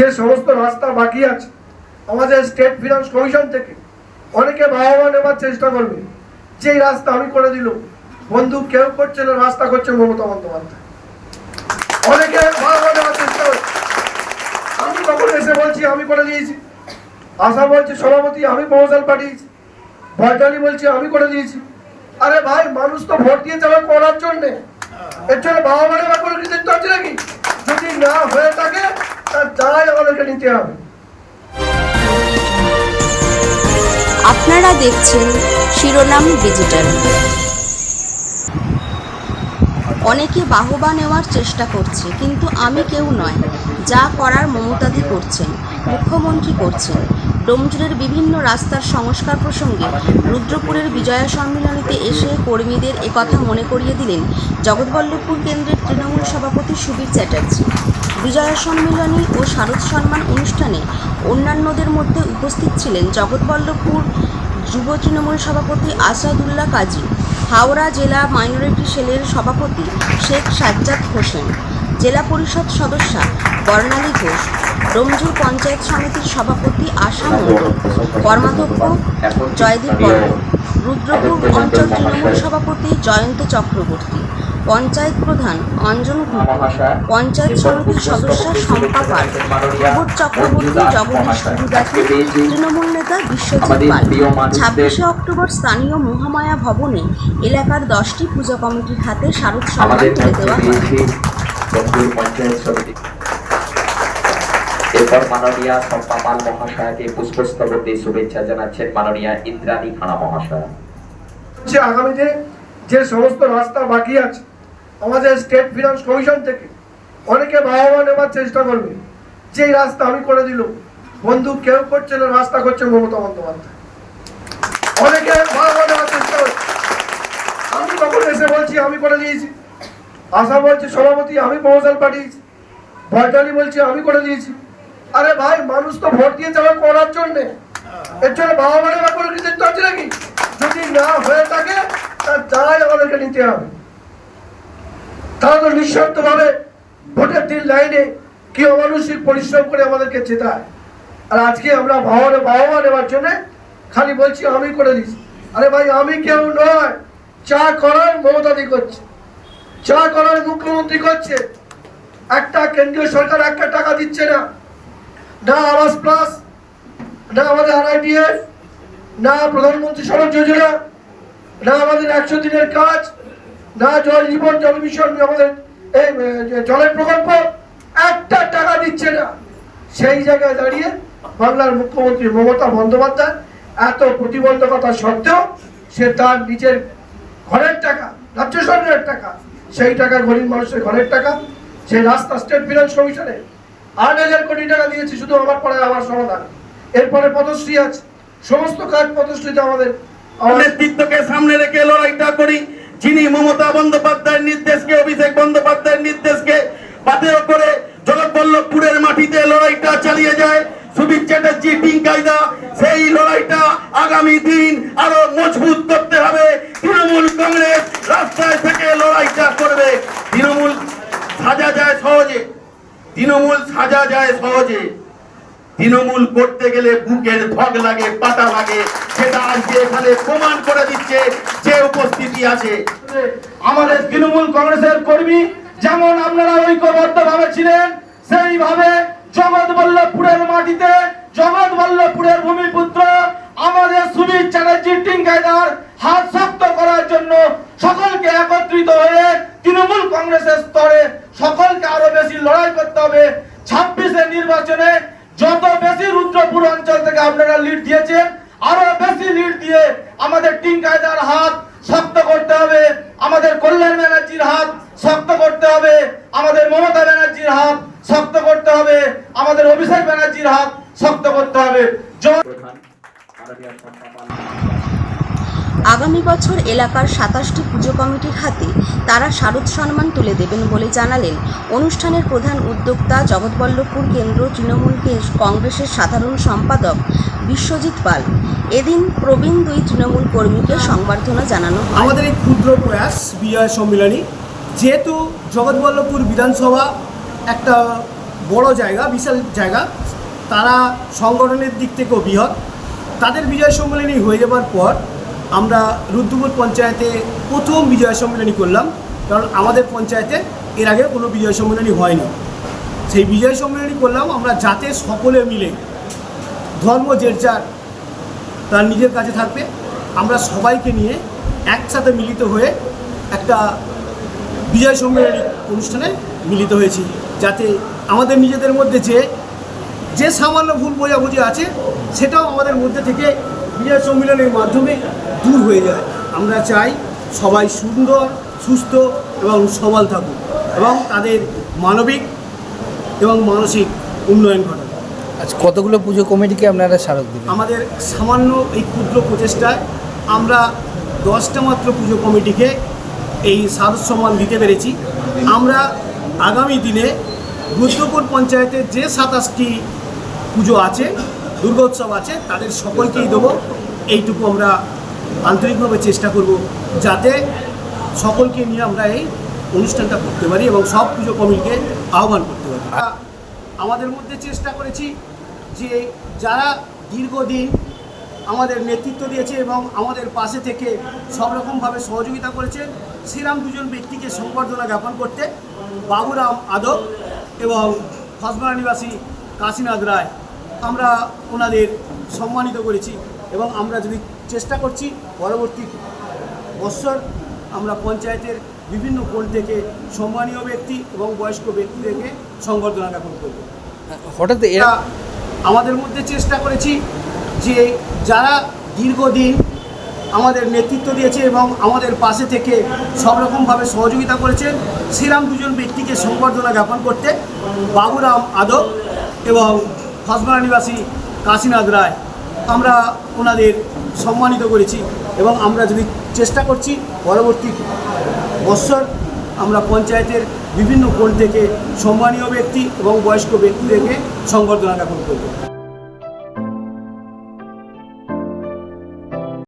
যে সমস্ত রাস্তা বাকি আছে, আমাদের স্টেট ফিনান্স কমিশন থেকে অনেকে বাহবা নেবার চেষ্টা করবে। যেই রাস্তা আমি করে দিল, বন্ধু, কেউ করছে না, রাস্তা করছে মমতা বন্দ্যোপাধ্যায়। অনেকে বাহবা নেওয়ার চেষ্টা করছে। আমি তখন এসে বলছি, আমি করে দিয়েছি। আশা বলছে, সভাপতি, আমি প্রপোজাল পাঠিয়েছি। ভয়টালি বলছি, আমি করে দিয়েছি। আরে ভাই, মানুষ তো ভোট দিয়ে যাবে করার জন্য। এর জন্য বাবা মানে বা কোনো কৃতিত্ব আছে নাকি? যদি না হয়ে দায় নিতে হবে। আপনারা দেখছেন শিরোনাম ডিজিটাল। অনেকে বাহবা নেওয়ার চেষ্টা করছে, কিন্তু আমি কেউ নয়। যা করার মমতাদি করছেন, মুখ্যমন্ত্রী করছেন। ডোমজুরের বিভিন্ন রাস্তার সংস্কার প্রসঙ্গে রুদ্রপুরের বিজয়া সম্মেলনীতে এসে কর্মীদের একথা মনে করিয়ে দিলেন জগৎবল্লভপুর কেন্দ্রের তৃণমূল সভাপতি সুবীর চ্যাটার্জি। বিজয়া সম্মেলনী ও শারদ সম্মান অনুষ্ঠানে অন্যান্যদের মধ্যে উপস্থিত ছিলেন জগৎবল্লভপুর যুব তৃণমূল সভাপতি আসাদুল্লাহ কাজী, হাওড়া জেলা মাইনরিটি সেলের সভাপতি শেখ সাজ্জাদ হোসেন, জেলা পরিষদ সদস্যা বর্ণালী ঘোষ ডোমজুর পঞ্চায়েত সমিতির সভাপতি আশা মণ্ডল কর্মাধ্যক্ষ জয়দীপ বর্মন রুদ্রপুর অঞ্চল তৃণমূল সভাপতি জয়ন্ত চক্রবর্তী পঞ্চায়েত প্রধান অঞ্জন গুহ পঞ্চায়েত সমিতির সদস্য শম্পা পাল প্রবোধ চক্রবর্তী জগদীশ গুরুদাসী তৃণমূল নেতা বিশ্বজিৎ পাল। ছাব্বিশে অক্টোবর স্থানীয় মহামায়া ভবনে এলাকার দশটি পুজো কমিটির হাতে শারদ সম্মান তুলে দেওয়া হয়। এরপর মাননীয়া শম্পা পাল মহাশয়াকে দিয়ে শুভেচ্ছা জানাচ্ছেন মাননীয়া ইন্দ্রাণী খানা মহাশয়া। যে আগামীতে যে সমস্ত রাস্তা বাকি আছে, আমাদের স্টেট ফিনান্স কমিশন থেকে অনেকে বাহবা নেবার চেষ্টা করবে। যেই রাস্তা আমি করে দিল, বন্ধু কেউ করছে না, রাস্তা করছে মমতা বন্দ্যোপাধ্যায়। অনেকে বাহবা চেষ্টা করছে। আমি তখন এসে বলছি, আমি করে দিয়েছি। আশা বলছে, সভাপতি, আমি প্রপোজাল পাঠিয়েছি। ভয়টালি বলছি, আমি করে দিয়েছি। আরে ভাই, মানুষ তো ভোট দিয়ে যাবে করার জন্য। এর জন্য বাবা মানে কোনো কৃতিত্ব আছে নাকি? যদি না হয়ে থাকে, তার দায় আমাদেরকে নিতে হবে। তারা তো নিঃশর্তভাবে ভোটের দিন লাইনে কি অমানসিক পরিশ্রম করে আমাদেরকে জেতায় আর আজকে আমরা ভাবনে বাবা নেওয়ার জন্য খালি বলছি, আমি করে দিচ্ছি। আরে ভাই, আমি কেউ নয়। চা করার মমতাদি করছে। চা করার মুখ্যমন্ত্রী করছে। একটা কেন্দ্রীয় সরকার একটা টাকা দিচ্ছে না। না আবাস প্লাস, না আমাদের আরআইডিএফ না প্রধানমন্ত্রী সড়ক যোজনা, না আমাদের একশো দিনের কাজ, না জল জীবন জল মিশন আমাদের এই জলের প্রকল্প, একটা টাকা দিচ্ছে না। সেই জায়গায় দাঁড়িয়ে বাংলার মুখ্যমন্ত্রী মমতা বন্দ্যোপাধ্যায় এত প্রতিবন্ধকতা সত্ত্বেও সে তার নিজের ঘরের টাকা, রাজ্য সরকারের টাকা, সেই টাকা গরিব মানুষের ঘরের টাকা, সেই রাস্তা স্টেট ফিনান্স কমিশনে আট হাজার কোটি টাকা দিয়েছে, শুধু আমার আমার সমাধান। এরপরে পদশ্রী আছে। সমস্ত কাজ পদশ্রীতে আমাদের। নেতৃত্বকে সামনে রেখে লড়াইটা করি। যিনি মমতা বন্দ্যোপাধ্যায়ের নির্দেশকে, অভিষেক বন্দ্যোপাধ্যায়ের নির্দেশকে বাতিল করে জগৎবল্লভপুরের মাটিতে লড়াইটা চালিয়ে যায়, সুবীর চ্যাটার্জি সেই লড়াইটা আগামী দিন আরও মজবুত করতে হবে তৃণমূল কংগ্রেস রাস্তায় থেকে লড়াইটা করবে তৃণমূল সাজা যায় সহজে তৃণমূল সাজা যায় সহজে। তৃণমূল করতে গেলে বুকের ধক লাগে পাতা লাগে। সেটা আজকে এখানে প্রমাণ করে দিচ্ছে যে উপস্থিতি আছে। আমাদের তৃণমূল কংগ্রেসের কর্মী যেমন আপনারা ঐক্যবদ্ধ ভাবে ছিলেন, সেইভাবে জগৎ বল্লভপুরের মাটিতে জগৎ বল্লভপুরের ভূমিপুত্র আমাদের সুবীর চ্যাটার্জি টিঙ্কাইদার হাত শক্ত করার জন্য সকলকে একত্রিত হয়ে তৃণমূল কংগ্রেসের স্তরে সকলকে আরও বেশি লড়াই করতে হবে। ছাব্বিশের নির্বাচনে যত বেশি রুদ্রপুর অঞ্চল থেকে আপনারা লিড দিয়েছেন, আরও বেশি লিড দিয়ে আমাদের টিম কায়দার হাত শক্ত করতে হবে। আমাদের কল্যাণ ব্যানার্জির হাত শক্ত করতে হবে। আমাদের মমতা ব্যানার্জির হাত শক্ত করতে হবে। আমাদের অভিষেক ব্যানার্জির হাত শক্ত করতে হবে প্রধান মাননীয়া শম্পা পাল আগামী বছর এলাকার সাতাশটি পুজো কমিটির হাতে তারা শারদ সম্মান তুলে দেবেন বলে জানালেন অনুষ্ঠানের প্রধান উদ্যোক্তা জগৎবল্লভপুর কেন্দ্র তৃণমূল কংগ্রেসের সাধারণ সম্পাদক বিশ্বজিৎ পাল। এদিন প্রবীণ দুই তৃণমূল কর্মীকে সংবর্ধনা জানানো আমাদের এই ক্ষুদ্র প্রয়াস বিজয় সম্মিলনী, যেহেতু জগৎবল্লভপুর বিধানসভা একটা বড় জায়গা, বিশাল জায়গা, তারা সংগঠনের দিক থেকেও বৃহৎ, তাদের বিজয় সম্মেলনী হয়ে যাবার পর আমরা রুদ্রপুর পঞ্চায়েতে প্রথম বিজয় সম্মেলনী করলাম, কারণ আমাদের পঞ্চায়েতে এর আগে কোনো বিজয় সম্মেলনী হয়নি। সেই বিজয় সম্মেলনী করলাম আমরা যাতে সকলে মিলে ধর্ম যে তার নিজের কাছে থাকবে, আমরা সবাইকে নিয়ে একসাথে মিলিত হয়ে একটা বিজয় সম্মেলনী অনুষ্ঠানে মিলিত হয়েছি, যাতে আমাদের নিজেদের মধ্যে যে যে সামান্য ভুল বোঝাবুঝি আছে, সেটাও আমাদের মধ্যে থেকে বিজয় সম্মেলনের মাধ্যমে দূর হয়ে যায়। আমরা চাই সবাই সুন্দর সুস্থ এবং সবল থাকুক এবং তাদের মানবিক এবং মানসিক উন্নয়ন ঘটাক। আচ্ছা কতগুলো পুজো কমিটিকে আপনারা স্মারক দিন আমাদের সামান্য এই ক্ষুদ্র প্রচেষ্টায় আমরা দশটা মাত্র পুজো কমিটিকে এই সারস সম্মান দিতে পেরেছি। আমরা আগামী দিনে রুদ্রপুর পঞ্চায়েতের যে সাতাশটি পুজো আছে দুর্গোৎসব আছে, তাদের সকলকেই দেবো। এইটুকু আমরা আন্তরিকভাবে চেষ্টা করব যাতে সকলকে নিয়ে আমরা এই অনুষ্ঠানটা করতে পারি এবং সব পুজো কমিটিকে আহ্বান করতে পারি। আমাদের মধ্যে চেষ্টা করেছি যে যারা দীর্ঘদিন আমাদের নেতৃত্ব দিয়েছে এবং আমাদের পাশে থেকে সব রকমভাবে সহযোগিতা করেছেন সেরাম দুজন ব্যক্তিকে সংবর্ধনা জ্ঞাপন করতে বাবুরাম আদব এবং হসমারা নিবাসী কাশীনাথ রায় আমরা ওনাদের সম্মানিত করেছি এবং আমরা যদি চেষ্টা করছি পরবর্তী বৎসর আমরা পঞ্চায়েতের বিভিন্ন কোণ থেকে সম্মানীয় ব্যক্তি এবং বয়স্ক ব্যক্তিদেরকে সংবর্ধনা জ্ঞাপন করব। হঠাৎ এরা আমাদের মধ্যে চেষ্টা করেছি যে যারা দীর্ঘদিন আমাদের নেতৃত্ব দিয়েছে এবং আমাদের পাশে থেকে সব রকমভাবে সহযোগিতা করেছেন সেরাম দুজন ব্যক্তিকে সংবর্ধনা জ্ঞাপন করতে বাবুরাম আদব এবং হসমারা নিবাসী কাশীনাথ রায়, আমরা ওনাদের সম্মানিত করেছি এবং আমরা যদি চেষ্টা করছি, পরবর্তী বৎসর আমরা পঞ্চায়েতের বিভিন্ন কোণ থেকে সম্মানীয় ব্যক্তি এবং বয়স্ক ব্যক্তিদেরকে সংবর্ধনা জ্ঞাপন করব।